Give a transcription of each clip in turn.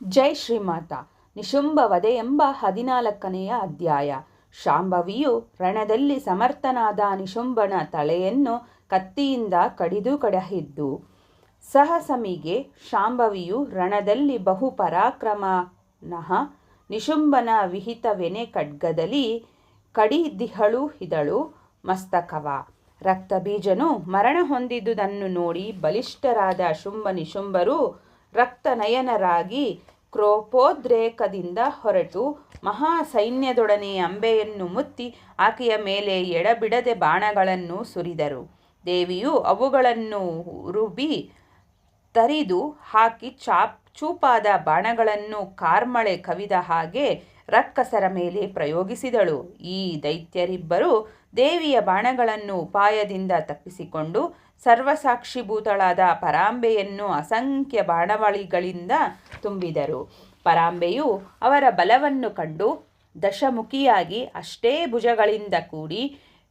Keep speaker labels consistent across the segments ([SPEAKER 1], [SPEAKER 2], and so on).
[SPEAKER 1] ಜೈ ಶ್ರೀಮಾತ. ನಿಶುಂಭವದೆ ಎಂಬ ಹದಿನಾಲ್ಕನೆಯ ಅಧ್ಯಾಯ. ಶಾಂಭವಿಯು ರಣದಲ್ಲಿ ಸಮರ್ಥನಾದ ನಿಶುಂಭನ ತಲೆಯನ್ನು ಕತ್ತಿಯಿಂದ ಕಡಿದು ಕಡಹಿದ್ದು, ಸಹಸಮಿಗೆ ಶಾಂಭವಿಯು ರಣದಲ್ಲಿ ಬಹು ಪರಾಕ್ರಮನಃ ನಿಶುಂಭನ ವಿಹಿತವೆನೆ ಖಡ್ಗದಲ್ಲಿ ಕಡಿದಿಹಳು ಹಿದಳು ಮಸ್ತಕವ. ರಕ್ತಬೀಜನು ಮರಣ ಹೊಂದಿದ್ದುದನ್ನು ನೋಡಿ ಬಲಿಷ್ಠರಾದ ಶುಂಭ ನಿಶುಂಭರು ರಕ್ತನಯನರಾಗಿ ಕ್ರೋಪೋದ್ರೇಕದಿಂದ ಹೊರಟು ಮಹಾ ಸೈನ್ಯದೊಡನೆ ಅಂಬೆಯನ್ನು ಮುತ್ತಿ ಆಕೆಯ ಮೇಲೆ ಎಡಬಿಡದೆ ಬಾಣಗಳನ್ನು ಸುರಿದರು. ದೇವಿಯು ಅವುಗಳನ್ನು ರುಬಿ ತರಿದು ಹಾಕಿ ಚಾಪ್, ಚೂಪಾದ ಬಾಣಗಳನ್ನು ಕಾರ್ಮಳೆ ಕವಿದ ಹಾಗೆ ರಕ್ಕಸರ ಮೇಲೆ ಪ್ರಯೋಗಿಸಿದಳು. ಈ ದೈತ್ಯರಿಬ್ಬರು ದೇವಿಯ ಬಾಣಗಳನ್ನು ಉಪಾಯದಿಂದ ತಪ್ಪಿಸಿಕೊಂಡು ಸರ್ವಸಾಕ್ಷಿಭೂತಳಾದ ಪರಾಂಬೆಯನ್ನು ಅಸಂಖ್ಯ ಬಾಣವಳಿಗಳಿಂದ ತುಂಬಿದರು. ಪರಾಂಬೆಯು ಅವರ ಬಲವನ್ನು ಕಂಡು ದಶಮುಖಿಯಾಗಿ ಅಷ್ಟೇ ಭುಜಗಳಿಂದ ಕೂಡಿ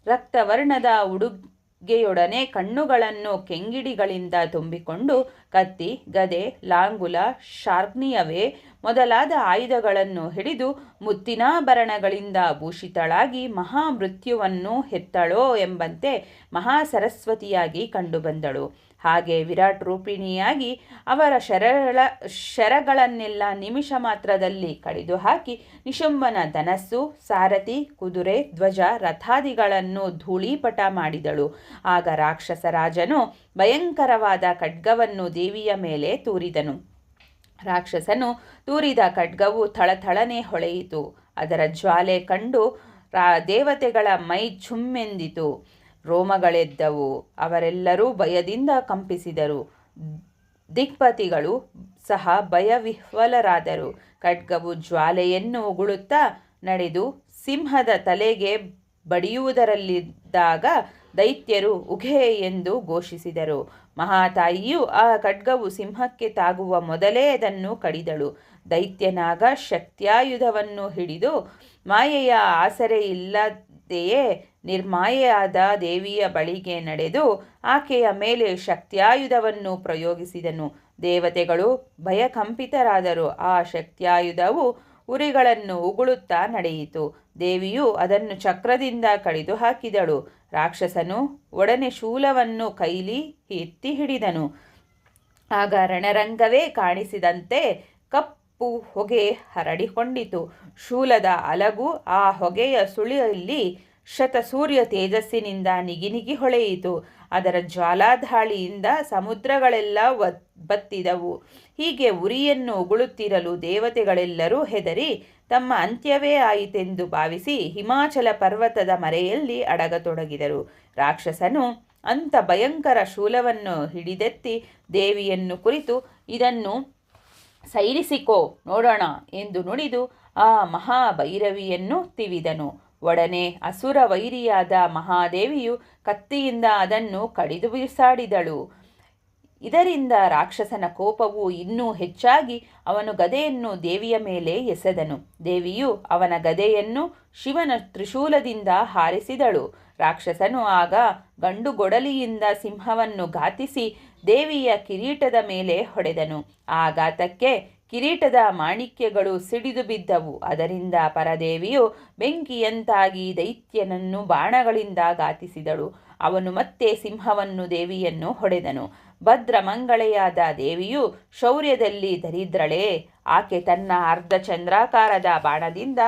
[SPEAKER 1] ರಕ್ತವರ್ಣದ ಉಡುಗೆಯೊಡನೆ ಕಣ್ಣುಗಳನ್ನು ಕೆಂಗಿಡಿಗಳಿಂದ ತುಂಬಿಕೊಂಡು ಕತ್ತಿ, ಗದೆ, ಲಾಂಗುಲ ಶಾರ್ಗ್ನಿಯವೇ ಮೊದಲಾದ ಆಯುಧಗಳನ್ನು ಹಿಡಿದು ಮುತ್ತಿನಾಭರಣಗಳಿಂದ ಭೂಷಿತಳಾಗಿ ಮಹಾಮೃತ್ಯುವನ್ನು ಹೆತ್ತಳೋ ಎಂಬಂತೆ ಮಹಾಸರಸ್ವತಿಯಾಗಿ ಕಂಡುಬಂದಳು. ಹಾಗೆ ವಿರಾಟ್ ರೂಪಿಣಿಯಾಗಿ ಅವರ ಶರಳ, ಶರಗಳನ್ನೆಲ್ಲ ನಿಮಿಷ ಮಾತ್ರದಲ್ಲಿ ಕಡಿದು ಹಾಕಿ ನಿಶುಂಬನ ಧನಸ್ಸು, ಸಾರಥಿ, ಕುದುರೆ, ಧ್ವಜ, ರಥಾದಿಗಳನ್ನು ಧೂಳೀಪಟ ಮಾಡಿದಳು. ಆಗ ರಾಕ್ಷಸರಾಜನು ಭಯಂಕರವಾದ ಖಡ್ಗವನ್ನು ದೇವಿಯ ಮೇಲೆ ತೂರಿದನು. ರಾಕ್ಷಸನು ತೂರಿದ ಖಡ್ಗವು ಥಳಥಳನೆ ಹೊಳೆಯಿತು. ಅದರ ಜ್ವಾಲೆ ಕಂಡು ರಾ ದೇವತೆಗಳ ಮೈ ಛುಮ್ಮೆಂದಿತು ರೋಮಗಳೆದ್ದವು, ಅವರೆಲ್ಲರೂ ಭಯದಿಂದ ಕಂಪಿಸಿದರು. ದಿಕ್ಪತಿಗಳು ಸಹ ಭಯವಿಹ್ವಲರಾದರು. ಖಡ್ಗವು ಜ್ವಾಲೆಯನ್ನು ಉಗುಳುತ್ತಾ ನಡೆದು ಸಿಂಹದ ತಲೆಗೆ ಬಡಿಯುವುದರಲ್ಲಿದ್ದಾಗ ದೈತ್ಯರು ಉಘೆ ಎಂದು ಘೋಷಿಸಿದರು. ಮಹಾತಾಯಿಯು ಆ ಖಡ್ಗವು ಸಿಂಹಕ್ಕೆ ತಾಗುವ ಮೊದಲೇ ಅದನ್ನು ಕಡಿದಳು. ದೈತ್ಯನಾಗ ಶಕ್ತ್ಯಾಯುಧವನ್ನು ಹಿಡಿದು ಮಾಯೆಯ ಆಸರೆ ಇಲ್ಲದೆಯೇ ನಿರ್ಮಾಯೆಯಾದ ದೇವಿಯ ಬಳಿಗೆ ನಡೆದು ಆಕೆಯ ಮೇಲೆ ಶಕ್ತ್ಯಾಯುಧವನ್ನು ಪ್ರಯೋಗಿಸಿದನು. ದೇವತೆಗಳು ಭಯಕಂಪಿತರಾದರು. ಆ ಶಕ್ತ್ಯಾಯುಧವು ಉರಿಗಳನ್ನು ಉಗುಳುತ್ತಾ ನಡೆಯಿತು. ದೇವಿಯು ಅದನ್ನು ಚಕ್ರದಿಂದ ಕಡಿದು ಹಾಕಿದಳು ರಾಕ್ಷಸನು ಒಡನೆ ಶೂಲವನ್ನು ಕೈಲಿ ಎತ್ತಿ ಹಿಡಿದನು. ಆಗ ರಣರಂಗವೇ ಕಾಣಿಸಿದಂತೆ ಕಪ್ಪು ಹೊಗೆ ಹರಡಿಕೊಂಡಿತು. ಶೂಲದ ಅಲಗು ಆ ಹೊಗೆಯ ಸುಳಿಯಲ್ಲಿ ಶತಸೂರ್ಯ ತೇಜಸ್ಸಿನಿಂದ ನಿಗಿನಿಗಿ ಹೊಳೆಯಿತು. ಅದರ ಜ್ವಾಲಾಧಾಳಿಯಿಂದ ಸಮುದ್ರಗಳೆಲ್ಲ ಬತ್ತಿದವು. ಹೀಗೆ ಉರಿಯನ್ನು ಉಗುಳುತ್ತಿರಲು ದೇವತೆಗಳೆಲ್ಲರೂ ಹೆದರಿ ತಮ್ಮ ಅಂತ್ಯವೇ ಆಯಿತೆಂದು ಭಾವಿಸಿ ಹಿಮಾಚಲ ಪರ್ವತದ ಮರೆಯಲ್ಲಿ ಅಡಗತೊಡಗಿದರು. ರಾಕ್ಷಸನು ಅಂಥ ಭಯಂಕರ ಶೂಲವನ್ನು ಹಿಡಿದೆತ್ತಿ ದೇವಿಯನ್ನು ಕುರಿತು, ಇದನ್ನು ಸೈರಿಸಿಕೋ, ನೋಡೋಣ, ಎಂದು ನುಡಿದು ಆ ಮಹಾಭೈರವಿಯನ್ನು ತಿವಿದನು. ಒಡನೆ ಅಸುರ ವೈರಿಯಾದ ಮಹಾದೇವಿಯು ಕತ್ತಿಯಿಂದ ಅದನ್ನು ಕಡಿದು ಬಿಸಾಡಿದಳು. ಇದರಿಂದ ರಾಕ್ಷಸನ ಕೋಪವು ಇನ್ನೂ ಹೆಚ್ಚಾಗಿ ಅವನು ಗದೆಯನ್ನು ದೇವಿಯ ಮೇಲೆ ಎಸೆದನು. ದೇವಿಯು ಅವನ ಗದೆಯನ್ನು ಶಿವನ ತ್ರಿಶೂಲದಿಂದ ಹಾರಿಸಿದಳು. ರಾಕ್ಷಸನು ಆಗ ಗಂಡು ಗೊಡಲಿಯಿಂದ ಸಿಂಹವನ್ನು ಘಾತಿಸಿ ದೇವಿಯ ಕಿರೀಟದ ಮೇಲೆ ಹೊಡೆದನು. ಆ ಘಾತಕ್ಕೆ ಕಿರೀಟದ ಮಾಣಿಕ್ಯಗಳು ಸಿಡಿದು ಬಿದ್ದವು. ಅದರಿಂದ ಪರದೇವಿಯು ಬೆಂಕಿಯಂತಾಗಿ ದೈತ್ಯನನ್ನು ಬಾಣಗಳಿಂದ ಘಾತಿಸಿದಳು. ಅವನು ಮತ್ತೆ ಸಿಂಹವನ್ನು ದೇವಿಯನ್ನು ಹೊಡೆದನು. ಭದ್ರ ಮಂಗಳೆಯಾದ ದೇವಿಯು ಶೌರ್ಯದಲ್ಲಿ ದರಿದ್ರಳೇ, ಆಕೆ ತನ್ನ ಅರ್ಧ ಚಂದ್ರಾಕಾರದ ಬಾಣದಿಂದ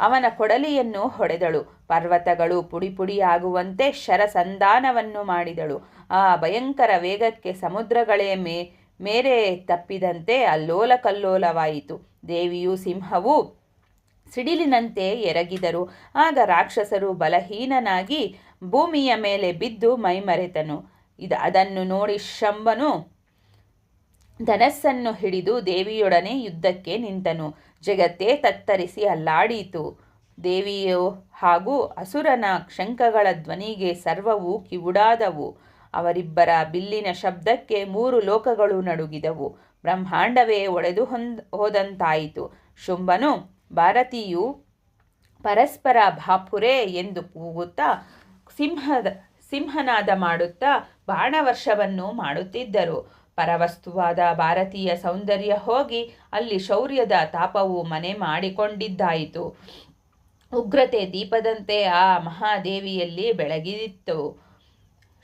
[SPEAKER 1] ಅವನ ಕೊಡಲಿಯನ್ನು ಹೊಡೆದಳು. ಪರ್ವತಗಳು ಪುಡಿ ಪುಡಿಯಾಗುವಂತೆ ಶರಸಂಧಾನವನ್ನು ಮಾಡಿದಳು. ಆ ಭಯಂಕರ ವೇಗಕ್ಕೆ ಸಮುದ್ರಗಳೇ ಮೇ ಮೇರೆ ತಪ್ಪಿದಂತೆ ಅಲ್ಲೋಲ ಕಲ್ಲೋಲವಾಯಿತು. ದೇವಿಯು ಸಿಂಹವು ಸಿಡಿಲಿನಂತೆ ಎರಗಿದರು. ಆಗ ರಾಕ್ಷಸರು ಬಲಹೀನನಾಗಿ ಭೂಮಿಯ ಮೇಲೆ ಬಿದ್ದು ಮೈಮರೆತನು. ಇದು, ಅದನ್ನು ನೋಡಿ ಶಂಭನು ಧನಸ್ಸನ್ನು ಹಿಡಿದು ದೇವಿಯೊಡನೆ ಯುದ್ಧಕ್ಕೆ ನಿಂತನು. ಜಗತ್ತೇ ತತ್ತರಿಸಿ ಅಲ್ಲಾಡೀತು. ದೇವಿಯು ಹಾಗೂ ಅಸುರನ ಶಂಖಗಳ ಧ್ವನಿಗೆ ಸರ್ವವು ಕಿವುಡಾದವು. ಅವರಿಬ್ಬರ ಬಿಲ್ಲಿನ ಶಬ್ದಕ್ಕೆ ಮೂರು ಲೋಕಗಳು ನಡುಗಿದವು. ಬ್ರಹ್ಮಾಂಡವೇ ಒಡೆದು ಹೊಂದ್, ಹೋದಂತಾಯಿತು. ಶುಂಭನು, ಭಾರತೀಯು, ಪರಸ್ಪರ ಭಾಪುರೆ ಎಂದು ಕೂಗುತ್ತಾ ಸಿಂಹದ, ಸಿಂಹನಾದ ಮಾಡುತ್ತಾ ಬಾಣವರ್ಷವನ್ನು ಮಾಡುತ್ತಿದ್ದರು. ಪರವಸ್ತುವಾದ ಭಾರತೀಯ ಸೌಂದರ್ಯ ಹೋಗಿ ಅಲ್ಲಿ ಶೌರ್ಯದ ತಾಪವು ಮನೆ ಮಾಡಿಕೊಂಡಿದ್ದಾಯಿತು. ಉಗ್ರತೆ ದೀಪದಂತೆ ಆ ಮಹಾದೇವಿಯಲ್ಲಿ ಬೆಳಗಿತ್ತು.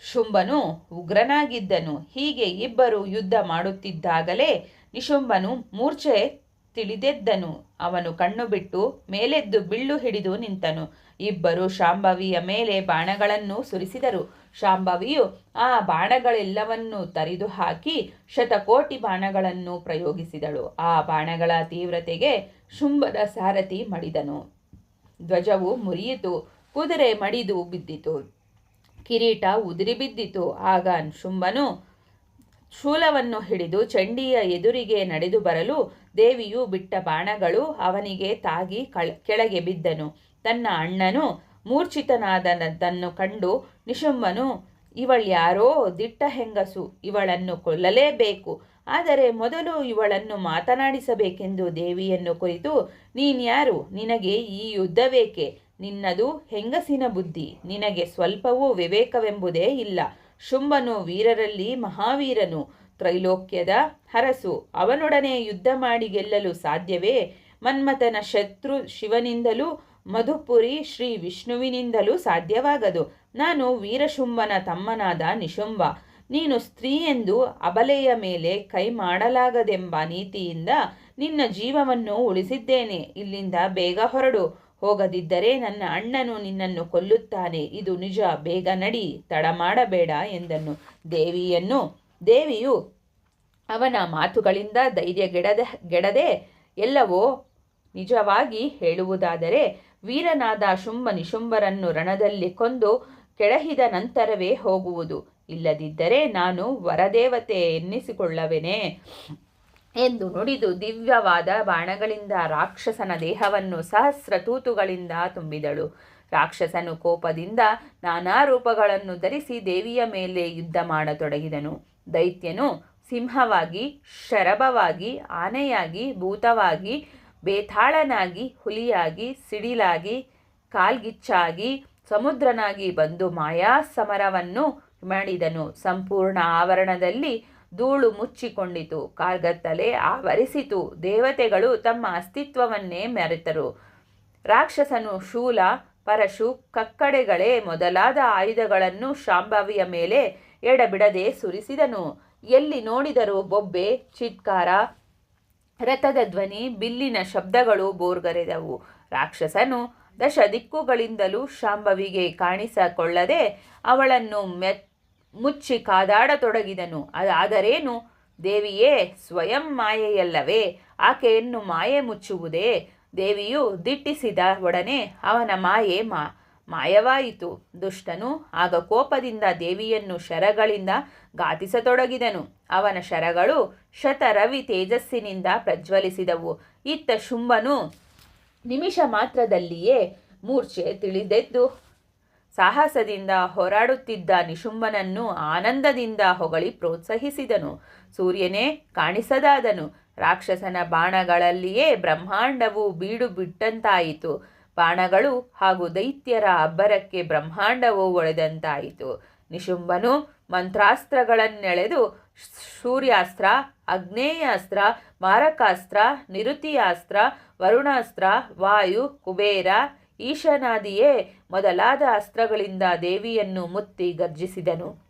[SPEAKER 1] ಶುಂಭನು ಉಗ್ರನಾಗಿದ್ದನು. ಹೀಗೆ ಇಬ್ಬರು ಯುದ್ಧ ಮಾಡುತ್ತಿದ್ದಾಗಲೇ ನಿಶುಂಭನು ಮೂರ್ಛೆ ತಿಳಿದೆದ್ದನು. ಅವನು ಕಣ್ಣು ಬಿಟ್ಟು ಮೇಲೆದ್ದು ಬಿಲ್ಲು ಹಿಡಿದು ನಿಂತನು. ಇಬ್ಬರು ಶಾಂಭವಿಯ ಮೇಲೆ ಬಾಣಗಳನ್ನು ಸುರಿಸಿದರು. ಶಾಂಭವಿಯು ಆ ಬಾಣಗಳೆಲ್ಲವನ್ನೂ ತರಿದು ಹಾಕಿ ಶತಕೋಟಿ ಬಾಣಗಳನ್ನು ಪ್ರಯೋಗಿಸಿದಳು. ಆ ಬಾಣಗಳ ತೀವ್ರತೆಗೆ ಶುಂಭದ ಸಾರಥಿ ಮಡಿದನು. ಧ್ವಜವು ಮುರಿಯಿತು. ಕುದುರೆ ಮಡಿದು ಬಿದ್ದಿತು. ಕಿರೀಟ ಉದುರಿ ಬಿದ್ದಿತು. ಆಗ ಶುಂಭನು ಶೂಲವನ್ನು ಹಿಡಿದು ಚಂಡಿಯ ಎದುರಿಗೆ ನಡೆದು ಬರಲು ದೇವಿಯು ಬಿಟ್ಟ ಬಾಣಗಳು ಅವನಿಗೆ ತಾಗಿ ಕಳ್, ಕೆಳಗೆ ಬಿದ್ದನು. ತನ್ನ ಅಣ್ಣನು ಮೂರ್ಛಿತನಾದನದ್ದನ್ನು ಕಂಡು ನಿಶುಂಬನು ಇವಳ್ಯಾರೋ ದಿಟ್ಟ ಹೆಂಗಸು. ಇವಳನ್ನು ಕೊಲ್ಲಲೇಬೇಕು. ಆದರೆ ಮೊದಲು ಇವಳನ್ನು ಮಾತನಾಡಿಸಬೇಕೆಂದು ದೇವಿಯನ್ನು ಕುರಿತು ನೀನ್ಯಾರು ನಿನಗೆ ಈ ಯುದ್ಧವೇಕೆ ನಿನ್ನದು ಹೆಂಗಸಿನ ಬುದ್ಧಿ? ನಿನಗೆ ಸ್ವಲ್ಪವೂ ವಿವೇಕವೆಂಬುದೇ ಇಲ್ಲ. ಶುಂಭನು ವೀರರಲ್ಲಿ ಮಹಾವೀರನು, ತ್ರೈಲೋಕ್ಯದ ಹರಸು ಅವನೊಡನೆ ಯುದ್ಧ ಮಾಡಿ ಗೆಲ್ಲಲು ಸಾಧ್ಯವೇ? ಮನ್ಮಥನ ಶತ್ರು ಶಿವನಿಂದಲೂ, ಮಧುಪುರಿ ಶ್ರೀ ವಿಷ್ಣುವಿನಿಂದಲೂ ಸಾಧ್ಯವಾಗದು. ನಾನು ವೀರಶುಂಭನ ತಮ್ಮನಾದ ನಿಶುಂಭ. ನೀನು ಸ್ತ್ರೀ ಎಂದು ಅಬಲೆಯ ಮೇಲೆ ಕೈ ಮಾಡಲಾಗದೆಂಬ ನೀತಿಯಿಂದ ನಿನ್ನ ಜೀವವನ್ನು ಉಳಿಸಿದ್ದೇನೆ. ಇಲ್ಲಿಂದ ಬೇಗ ಹೊರಡು. ಹೋಗದಿದ್ದರೆ ನನ್ನ ಅಣ್ಣನು ನಿನ್ನನ್ನು ಕೊಲ್ಲುತ್ತಾನೆ. ಇದು ನಿಜ. ಬೇಗ ನಡಿ. ತಡ ಮಾಡಬೇಡ ಎಂದನು ದೇವಿಯನ್ನು. ದೇವಿಯು ಅವನ ಮಾತುಗಳಿಂದ ಧೈರ್ಯಗೆಡದ, ಗೆಡದೆ ಎಲ್ಲವೋ ನಿಜವಾಗಿ ಹೇಳುವುದಾದರೆ, ವೀರನಾದ ಶುಂಭ ನಿಶುಂಭರನ್ನು ರಣದಲ್ಲಿ ಕೊಂದು ಕೆಳಹಿದ ನಂತರವೇ ಹೋಗುವುದು. ಇಲ್ಲದಿದ್ದರೆ ನಾನು ವರದೇವತೆ ಎನ್ನಿಸಿಕೊಳ್ಳವೆನೆ. ಎಂದು ನುಡಿದು ದಿವ್ಯವಾದ ಬಾಣಗಳಿಂದ ರಾಕ್ಷಸನ ದೇಹವನ್ನು ಸಹಸ್ರ ತೂತುಗಳಿಂದ ತುಂಬಿದಳು. ರಾಕ್ಷಸನು ಕೋಪದಿಂದ ನಾನಾ ರೂಪಗಳನ್ನು ಧರಿಸಿ ದೇವಿಯ ಮೇಲೆ ಯುದ್ಧ ಮಾಡತೊಡಗಿದನು. ದೈತ್ಯನು ಸಿಂಹವಾಗಿ, ಶರಭವಾಗಿ, ಆನೆಯಾಗಿ, ಭೂತವಾಗಿ, ಬೇತಾಳನಾಗಿ, ಹುಲಿಯಾಗಿ, ಸಿಡಿಲಾಗಿ, ಕಾಲ್ಗಿಚ್ಚಾಗಿ, ಸಮುದ್ರನಾಗಿ ಬಂದು ಮಾಯಾ ಸಮರವನ್ನು ಮಾಡಿದನು. ಸಂಪೂರ್ಣ ಆವರಣದಲ್ಲಿ ಧೂಳು ಮುಚ್ಚಿಕೊಂಡಿತು. ಕಾರ್ಗತ್ತಲೆ ಆವರಿಸಿತು. ದೇವತೆಗಳು ತಮ್ಮ ಅಸ್ತಿತ್ವವನ್ನೇ ಮೆರೆತರು. ರಾಕ್ಷಸನು ಶೂಲ, ಪರಶು, ಕಕ್ಕಡೆಗಳೇ ಮೊದಲಾದ ಆಯುಧಗಳನ್ನು ಶಾಂಭವಿಯ ಮೇಲೆ ಎಡಬಿಡದೆ ಸುರಿಸಿದನು. ಎಲ್ಲಿ ನೋಡಿದರೂ ಬೊಬ್ಬೆ, ಚಿತ್ಕಾರ, ರಥದ ಧ್ವನಿ, ಬಿಲ್ಲಿನ ಶಬ್ದಗಳು ಬೋರ್ಗರೆದವು. ರಾಕ್ಷಸನು ದಶ ದಿಕ್ಕುಗಳಿಂದಲೂ ಶಾಂಭವಿಗೆ ಕಾಣಿಸಿಕೊಳ್ಳದೆ ಅವಳನ್ನು ಮೆತ್ ಮುಚ್ಚಿ ಕಾದಾಡತೊಡಗಿದನು ಅದಾದರೇನು ದೇವಿಯೇ, ಸ್ವಯಂ ಮಾಯೆಯಲ್ಲವೇ ಆಕೆಯನ್ನು ಮಾಯೆ ಮುಚ್ಚುವುದೇ? ದೇವಿಯು ದಿಟ್ಟಿಸಿದ ಒಡನೆ ಅವನ ಮಾಯೆ ಮಾ ಮಾಯವಾಯಿತು. ದುಷ್ಟನು ಆಗ ಕೋಪದಿಂದ ದೇವಿಯನ್ನು ಶರಗಳಿಂದ ಘಾತಿಸತೊಡಗಿದನು. ಅವನ ಶರಗಳು ಶತ ರವಿ ತೇಜಸ್ಸಿನಿಂದ ಪ್ರಜ್ವಲಿಸಿದವು. ಇತ್ತ ಶುಂಭನು ನಿಮಿಷ ಮಾತ್ರದಲ್ಲಿಯೇ ಮೂರ್ಛೆ ತಿಳಿದೆದ್ದು ಸಾಹಸದಿಂದ ಹೋರಾಡುತ್ತಿದ್ದ ನಿಶುಂಬನನ್ನು ಆನಂದದಿಂದ ಹೊಗಳಿ ಪ್ರೋತ್ಸಾಹಿಸಿದನು. ಸೂರ್ಯನೇ ಕಾಣಿಸದಾದನು. ರಾಕ್ಷಸನ ಬಾಣಗಳಲ್ಲಿಯೇ ಬ್ರಹ್ಮಾಂಡವು ಬೀಡು ಬಿಟ್ಟಂತಾಯಿತು. ಬಾಣಗಳು ಹಾಗೂ ದೈತ್ಯರ ಅಬ್ಬರಕ್ಕೆ ಬ್ರಹ್ಮಾಂಡವು ಒಳೆದಂತಾಯಿತು ನಿಶುಂಬನು ಮಂತ್ರಾಸ್ತ್ರಗಳನ್ನೆಳೆದು ಸೂರ್ಯಾಸ್ತ್ರ, ಅಗ್ನೇಯಾಸ್ತ್ರ, ಮಾರಕಾಸ್ತ್ರ, ನಿರುತಿಯಾಸ್ತ್ರ, ವರುಣಾಸ್ತ್ರ, ವಾಯು, ಕುಬೇರ ಈಶನಾದಿಯೇ ಮೊದಲಾದ ಅಸ್ತ್ರಗಳಿಂದ ದೇವಿಯನ್ನು ಮುತ್ತಿ ಗರ್ಜಿಸಿದನು.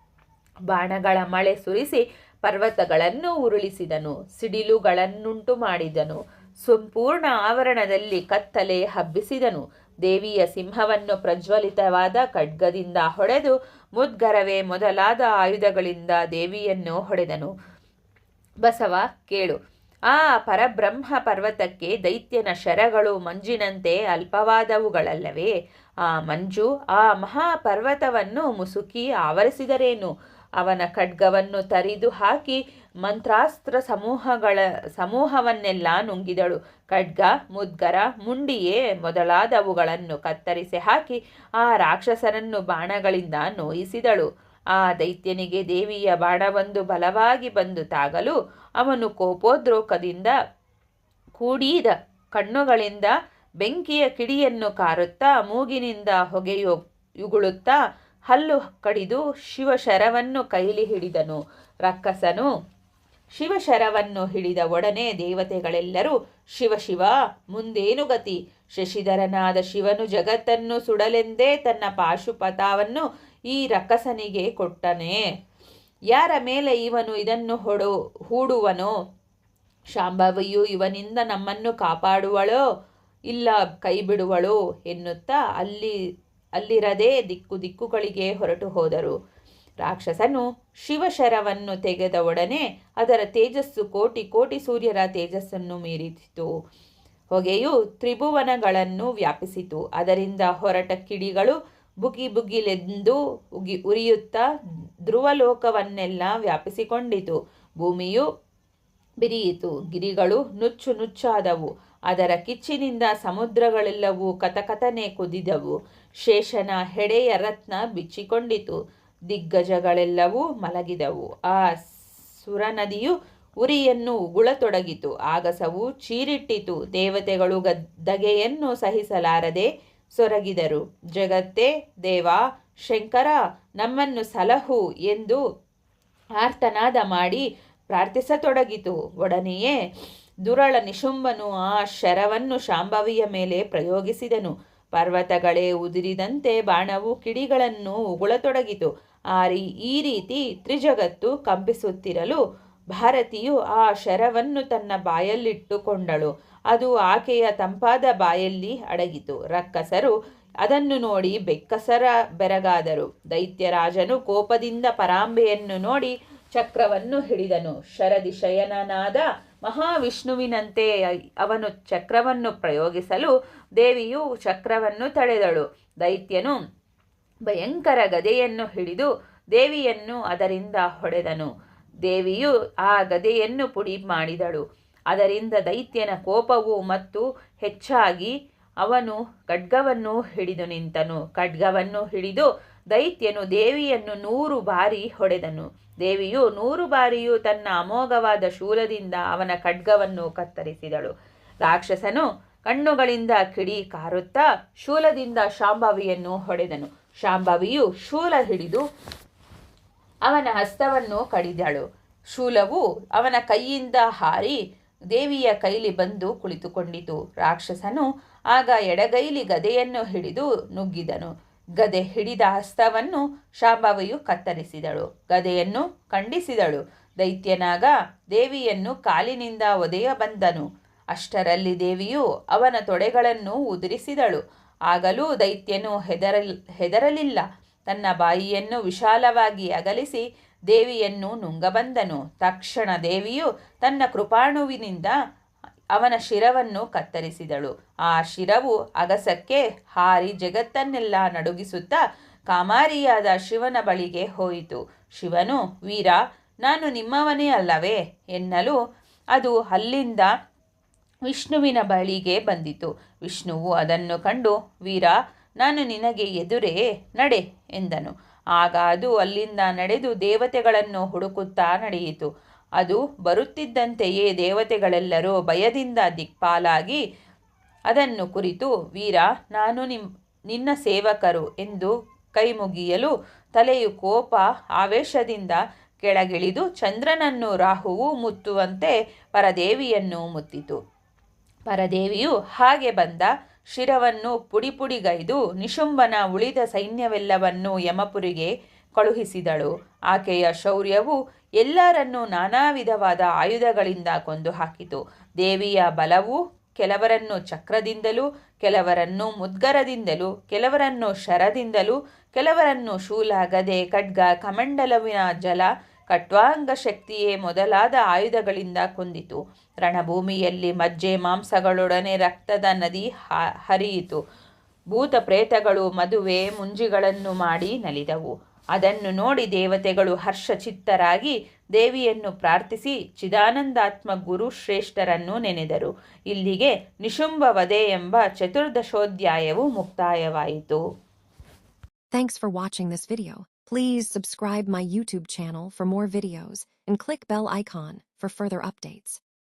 [SPEAKER 1] ಬಾಣಗಳ ಮಳೆ ಸುರಿಸಿ ಪರ್ವತಗಳನ್ನು ಉರುಳಿಸಿದನು. ಸಿಡಿಲುಗಳನ್ನುಂಟು ಮಾಡಿದನು. ಸಂಪೂರ್ಣ ಆವರಣದಲ್ಲಿ ಕತ್ತಲೆ ಹಬ್ಬಿಸಿದನು. ದೇವಿಯ ಸಿಂಹವನ್ನು ಪ್ರಜ್ವಲಿತವಾದ ಖಡ್ಗದಿಂದ ಹೊಡೆದು ಮುದ್ಗರವೇ ಮೊದಲಾದ ಆಯುಧಗಳಿಂದ ದೇವಿಯನ್ನು ಹೊಡೆದನು. ಬಸವ, ಕೇಳು. ಆ ಪರಬ್ರಹ್ಮ ಪರ್ವತಕ್ಕೆ ದೈತ್ಯನ ಶರಗಳು ಮಂಜಿನಂತೆ ಅಲ್ಪವಾದವುಗಳಲ್ಲವೇ? ಆ ಮಂಜು ಆ ಮಹಾಪರ್ವತವನ್ನು ಮುಸುಕಿ ಆವರಿಸಿದರೇನು? ಅವನ ಖಡ್ಗವನ್ನು ತರಿದು ಹಾಕಿ ಮಂತ್ರಾಸ್ತ್ರ ಸಮೂಹಗಳ ಸಮೂಹವನ್ನೆಲ್ಲ ನುಂಗಿದಳು. ಖಡ್ಗ, ಮುದ್ಗರ, ಮುಂಡಿಯೇ ಮೊದಲಾದವುಗಳನ್ನು ಕತ್ತರಿಸಿ ಹಾಕಿ ಆ ರಾಕ್ಷಸರನ್ನು ಬಾಣಗಳಿಂದ ನೋಯಿಸಿದಳು. ಆ ದೈತ್ಯನಿಗೆ ದೇವಿಯ ಬಾಣವೊಂದು ಬಲವಾಗಿ ಬಂದು ತಾಗಲು ಅವನು ಕೋಪೋದ್ರೋಕದಿಂದ ಕೂಡಿದ ಕಣ್ಣುಗಳಿಂದ ಬೆಂಕಿಯ ಕಿಡಿಯನ್ನು ಕಾರುತ್ತಾ ಮೂಗಿನಿಂದ ಹೊಗೆಯೋ ಹಲ್ಲು ಕಡಿದು ಶಿವಶರವನ್ನು ಕೈಲಿ ಹಿಡಿದನು. ರಕ್ಕಸನು ಶಿವಶರವನ್ನು ಹಿಡಿದ ಒಡನೆ ದೇವತೆಗಳೆಲ್ಲರೂ ಶಿವ ಶಿವ ಮುಂದೇನು ಗತಿ? ಶಶಿಧರನಾದ ಶಿವನು ಜಗತ್ತನ್ನು ಸುಡಲೆಂದೇ ತನ್ನ ಪಾಶುಪಥವನ್ನು ಈ ರಕ್ಕಸನಿಗೆ ಕೊಟ್ಟನೆ. ಯಾರ ಮೇಲೆ ಇವನು ಇದನ್ನು ಹೊಡು, ಹೂಡುವನೋ? ಶಾಂಭವಿಯು ಇವನಿಂದ ನಮ್ಮನ್ನು ಕಾಪಾಡುವಳೋ? ಇಲ್ಲ ಕೈ ಬಿಡುವಳೋ ಎನ್ನುತ್ತಾ ಅಲ್ಲಿ, ಅಲ್ಲಿರದೆ ದಿಕ್ಕು ದಿಕ್ಕುಗಳಿಗೆ ಹೊರಟು ಹೋದರು. ರಾಕ್ಷಸನು ಶಿವಶರವನ್ನು ತೆಗೆದ ಒಡನೆ ಅದರ ತೇಜಸ್ಸು ಕೋಟಿ ಕೋಟಿ ಸೂರ್ಯರ ತೇಜಸ್ಸನ್ನು ಮೀರಿತು. ಹೊಗೆಯು ತ್ರಿಭುವನಗಳನ್ನು ವ್ಯಾಪಿಸಿತು. ಅದರಿಂದ ಹೊರಟ ಕಿಡಿಗಳು ಬುಗಿ ಬುಗಿಲೆಂದು ಉಗಿ ಉರಿಯುತ್ತಾ ಧ್ರುವಲೋಕವನ್ನೆಲ್ಲ ವ್ಯಾಪಿಸಿಕೊಂಡಿತು. ಭೂಮಿಯು ಬಿರಿಯಿತು. ಗಿರಿಗಳು ನುಚ್ಚು ನುಚ್ಚಾದವು. ಅದರ ಕಿಚ್ಚಿನಿಂದ ಸಮುದ್ರಗಳೆಲ್ಲವೂ ಕತಕತನೆ ಕುದಿದವು. ಶೇಷನ ಹೆಡೆಯ ರತ್ನ ಬಿಚ್ಚಿಕೊಂಡಿತು. ದಿಗ್ಗಜಗಳೆಲ್ಲವೂ ಮಲಗಿದವು. ಆ ಸುರನದಿಯು ಉರಿಯನ್ನು ಉಗುಳತೊಡಗಿತು. ಆಗಸವು ಚೀರಿಟ್ಟಿತು. ದೇವತೆಗಳು ಗದ್ದಗೆಯನ್ನು ಸಹಿಸಲಾರದೆ ಸೊರಗಿದರು. ಜಗತ್ತೇ ದೇವ, ಶಂಕರ, ನಮ್ಮನ್ನು ಸಲಹು ಎಂದು ಆರ್ತನಾದ ಮಾಡಿ ಪ್ರಾರ್ಥಿಸತೊಡಗಿತು. ಒಡನೆಯೇ ದುರಳ ನಿಶುಂಬನು ಆ ಶರವನ್ನು ಶಾಂಭವಿಯ ಮೇಲೆ ಪ್ರಯೋಗಿಸಿದನು. ಪರ್ವತಗಳೇ ಉದುರಿದಂತೆ ಬಾಣವು ಕಿಡಿಗಳನ್ನು ಉಗುಳತೊಡಗಿತು. ಆ ಈ ರೀತಿ ತ್ರಿಜಗತ್ತು ಕಂಪಿಸುತ್ತಿರಲು ಭಾರತಿಯು ಆ ಶರವನ್ನು ತನ್ನ ಬಾಯಲ್ಲಿಟ್ಟುಕೊಂಡಳು. ಅದು ಆಕೆಯ ತಂಪಾದ ಬಾಯಲ್ಲಿ ಅಡಗಿತು. ರಕ್ಕಸರು ಅದನ್ನು ನೋಡಿ ಬೆಕ್ಕಸರ ಬೆರಗಾದರು. ದೈತ್ಯರಾಜನು ಕೋಪದಿಂದ ಪರಾಂಬೆಯನ್ನು ನೋಡಿ ಚಕ್ರವನ್ನು ಹಿಡಿದನು. ಶರದಿ ಶಯನನಾದ ಮಹಾವಿಷ್ಣುವಿನಂತೆ ಅವನು ಚಕ್ರವನ್ನು ಪ್ರಯೋಗಿಸಲು ದೇವಿಯು ಚಕ್ರವನ್ನು ತಡೆದಳು. ದೈತ್ಯನು ಭಯಂಕರ ಗದೆಯನ್ನು ಹಿಡಿದು ದೇವಿಯನ್ನು ಅದರಿಂದ ಹೊಡೆದನು. ದೇವಿಯು ಆ ಗದೆಯನ್ನು ಪುಡಿ ಮಾಡಿದಳು. ಅದರಿಂದ ದೈತ್ಯನ ಕೋಪವು ಮತ್ತು ಹೆಚ್ಚಾಗಿ ಅವನು ಖಡ್ಗವನ್ನು ಹಿಡಿದು ನಿಂತನು. ಖಡ್ಗವನ್ನು ಹಿಡಿದು ದೈತ್ಯನು ದೇವಿಯನ್ನು ನೂರು ಬಾರಿ ಹೊಡೆದನು. ದೇವಿಯು ನೂರು ಬಾರಿಯೂ ತನ್ನ ಅಮೋಘವಾದ ಶೂಲದಿಂದ ಅವನ ಖಡ್ಗವನ್ನು ಕತ್ತರಿಸಿದಳು. ರಾಕ್ಷಸನು ಕಣ್ಣುಗಳಿಂದ ಕಿಡಿ ಕಾರುತ್ತಾ ಶೂಲದಿಂದ ಶಾಂಭವಿಯನ್ನು ಹೊಡೆದನು. ಶಾಂಭವಿಯು ಶೂಲ ಹಿಡಿದು ಅವನ ಹಸ್ತವನ್ನು ಕಡಿದಳು. ಶೂಲವು ಅವನ ಕೈಯಿಂದ ಹಾರಿ ದೇವಿಯ ಕೈಲಿ ಬಂದು ಕುಳಿತುಕೊಂಡಿತು. ರಾಕ್ಷಸನು ಆಗ ಎಡಗೈಲಿ ಗದೆಯನ್ನು ಹಿಡಿದು ನುಗ್ಗಿದನು. ಗದೆ ಹಿಡಿದ ಹಸ್ತವನ್ನು ಶಾಂಭವಿಯು ಕತ್ತರಿಸಿದಳು. ಗದೆಯನ್ನು ಖಂಡಿಸಿದಳು. ದೈತ್ಯನಾಗ ದೇವಿಯನ್ನು ಕಾಲಿನಿಂದ ಒದೆಯ ಬಂದನು. ಅಷ್ಟರಲ್ಲಿ ದೇವಿಯು ಅವನ ತೊಡೆಗಳನ್ನು ಉದುರಿಸಿದಳು. ಆಗಲೂ ದೈತ್ಯನು ಹೆದರಲ್, ಹೆದರಲಿಲ್ಲ. ತನ್ನ ಬಾಯಿಯನ್ನು ವಿಶಾಲವಾಗಿ ಅಗಲಿಸಿ ದೇವಿಯನ್ನು ನುಂಗಬಂದನು. ತಕ್ಷಣ ದೇವಿಯು ತನ್ನ ಕೃಪಾಣುವಿನಿಂದ ಅವನ ಶಿರವನ್ನು ಕತ್ತರಿಸಿದಳು. ಆ ಶಿರವು ಅಗಸಕ್ಕೆ ಹಾರಿ ಜಗತ್ತನ್ನೆಲ್ಲ ನಡುಗಿಸುತ್ತಾ ಕಾಮಾರಿಯಾದ ಶಿವನ ಬಳಿಗೆ ಹೋಯಿತು. ಶಿವನು, ವೀರ, ನಾನು ನಿಮ್ಮವನೇ ಅಲ್ಲವೇ? ಎನ್ನಲು ಅದು ಅಲ್ಲಿಂದ ವಿಷ್ಣುವಿನ ಬಳಿಗೆ ಬಂದಿತು. ವಿಷ್ಣುವು ಅದನ್ನು ಕಂಡು, ವೀರ ನಾನು ನಿನಗೆ ಎದುರೇ ನಡೆ ಎಂದನು. ಆಗ ಅದು ಅಲ್ಲಿಂದ ನಡೆದು ದೇವತೆಗಳನ್ನು ಹುಡುಕುತ್ತಾ ನಡೆಯಿತು. ಅದು ಬರುತ್ತಿದ್ದಂತೆಯೇ ದೇವತೆಗಳೆಲ್ಲರೂ ಭಯದಿಂದ ದಿಕ್ಪಾಲಾಗಿ ಅದನ್ನು ಕುರಿತು, ವೀರ, ನಾನು ನಿಮ್ಮ ನಿನ್ನ ಸೇವಕರು ಎಂದು ಕೈ ಮುಗಿಯಲು ತಲೆಯು ಕೋಪ ಆವೇಶದಿಂದ ಕೆಳಗಿಳಿದು ಚಂದ್ರನನ್ನು ರಾಹುವು ಮುತ್ತುವಂತೆ ಪರದೇವಿಯನ್ನು ಮುತ್ತಿತು. ಪರದೇವಿಯು ಹಾಗೆ ಬಂದ. ಶಿರವನ್ನು ಪುಡಿಪುಡಿಗೈದು ನಿಶುಂಬನ ಉಳಿದ ಸೈನ್ಯವೆಲ್ಲವನ್ನು ಯಮಪುರಿಗೆ ಕಳುಹಿಸಿದಳು. ಆಕೆಯ ಶೌರ್ಯವು ಎಲ್ಲರನ್ನೂ ನಾನಾ ವಿಧವಾದ ಆಯುಧಗಳಿಂದ ಕೊಂದು ಹಾಕಿತು ದೇವಿಯ ಬಲವು ಕೆಲವರನ್ನು ಚಕ್ರದಿಂದಲೂ, ಕೆಲವರನ್ನು ಮುದ್ಗರದಿಂದಲೂ, ಕೆಲವರನ್ನು ಶರದಿಂದಲೂ, ಕೆಲವರನ್ನು ಶೂಲ ಗದೆ ಖಡ್ಗ ಕಮಂಡಲವಿನ ಜಲ ಖಟ್ವಾಂಗ ಶಕ್ತಿಯೇ ಮೊದಲಾದ ಆಯುಧಗಳಿಂದ ಕೊಂದಿತು. ರಣಭೂಮಿಯಲ್ಲಿ ಮಜ್ಜೆ ಮಾಂಸಗಳೊಡನೆ ರಕ್ತದ ನದಿ ಹರಿಯಿತು. ಭೂತ ಪ್ರೇತಗಳು ಮದುವೆ ಮುಂಜಿಗಳನ್ನು ಮಾಡಿ ನಲಿದವು. ಅದನ್ನು ನೋಡಿ ದೇವತೆಗಳು ಹರ್ಷಚಿತ್ತರಾಗಿ ದೇವಿಯನ್ನು ಪ್ರಾರ್ಥಿಸಿ ಚಿದಾನಂದಾತ್ಮ ಗುರು ಶ್ರೇಷ್ಠರನ್ನು ನೆನೆದರು. ಇಲ್ಲಿಗೆ ನಿಶುಂಭ ವಧೆ ಎಂಬ ಚತುರ್ದಶೋಧ್ಯಾಯವು ಮುಕ್ತಾಯವಾಯಿತು.
[SPEAKER 2] Thanks for watching this video. Please subscribe my YouTube channel for more videos and click bell icon for further updates.